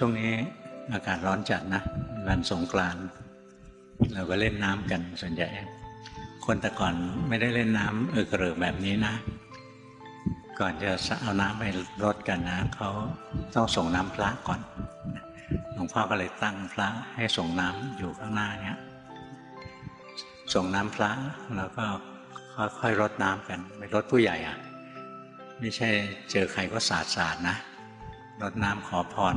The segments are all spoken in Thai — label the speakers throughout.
Speaker 1: ช่วงนี้อากาศร้อนจัดนะวันสงกรานต์เราก็เล่นน้ำกันส่วนใหญ่คนแต่ก่อนไม่ได้เล่นน้ำเออกระเริกแบบนี้นะ ก่อนจะเอาน้ำไปรดกันนะเขาต้องส่งน้ำพระก่อนหลวงพ่อก็เลยตั้งพระให้ส่งน้ำอยู่ข้างหน้าเนี้ยส่งน้ำพระแล้วก็ค่อยๆรดน้ำกันไม่รดผู้ใหญ่อะไม่ใช่เจอใครก็สาดสาดนะรดน้ำขอพร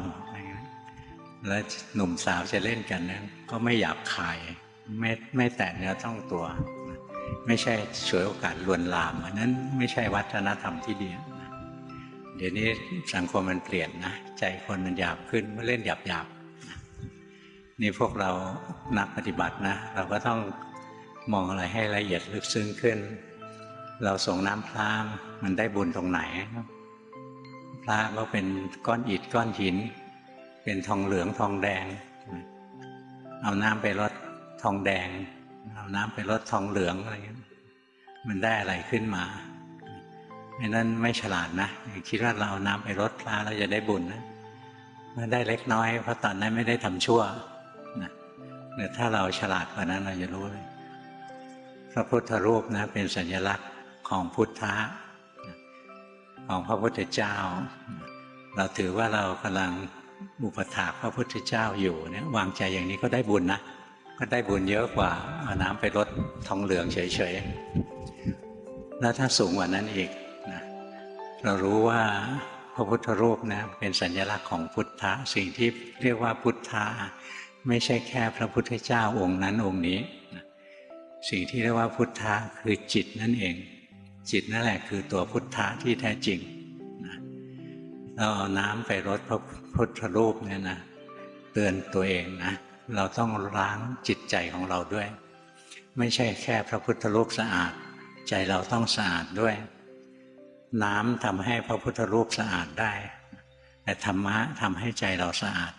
Speaker 1: แล้วหนุ่มสาวจะเล่นกันนะก็ไม่หยาบคายไม่ไม่แตะเนื้อต้องตัว ไม่ใช่ฉวยโอกาสลวนลามอันนั้นไม่ใช่วัฒนธรรมที่ดีเดี๋ยวนี้สังคมมันเปลี่ยนนะใจคนมันหยาบขึ้นมาเล่นหยาบหยาบนะนี่พวกเรานักปฏิบัตินะ เราก็ต้องมองอะไรให้ละเอียดลึกซึ้งขึ้น เราส่งน้ำพระมันได้บุญตรงไหนพระก็เป็นก้อนอิฐก้อนหิน เป็นทองเหลืองทองแดง เอาน้ำไปรดทองแดง เอาน้ำไปรดทองเหลืองอะไรเงี้ยมันได้อะไรขึ้นมาเพราะนั้นไม่ฉลาดนะคิดว่าเราเอาน้ำไปรดพระเราจะได้บุญนะมันได้เล็กน้อย เพราะตอนนั้นไม่ได้ทำชั่วนะแต่ถ้าเราฉลาดกว่านั้นเราจะรู้เลยพระพุทธรูปนะเป็นสัญลักษณ์ของพุทธะของพระพุทธเจ้า เราถือว่าเรากำลัง อุปถากพระพุทธเจ้าอยู่เนี่ยวางใจอย่างนี้ก็ได้บุญนะก็ได้บุญเยอะกว่าเอาน้ำไปรดทองเหลืองเฉยๆแล้วถ้าสูงกว่านั้นอีกนะเรารู้ว่าพระพุทธรูปนะเป็นสัญลักษณ์ของพุทธะสิ่งที่เรียกว่าพุทธะไม่ใช่แค่พระพุทธเจ้าองค์นั้นองค์นี้นะสิ่งที่เรียกว่าพุทธะคือจิตนั่นเอง จิตนั่นแหละคือตัวพุทธะที่แท้จริง เราเอาน้ำไปรดพระพุทธรูปเนี่ยนะเตือนตัวเองนะเราต้องล้างจิตใจของเราด้วย ไม่ใช่แค่พระพุทธรูปสะอาด ใจเราต้องสะอาดด้วย น้ำทำให้พระพุทธรูปสะอาดได้ แต่ธรรมะทำให้ใจเราสะอาด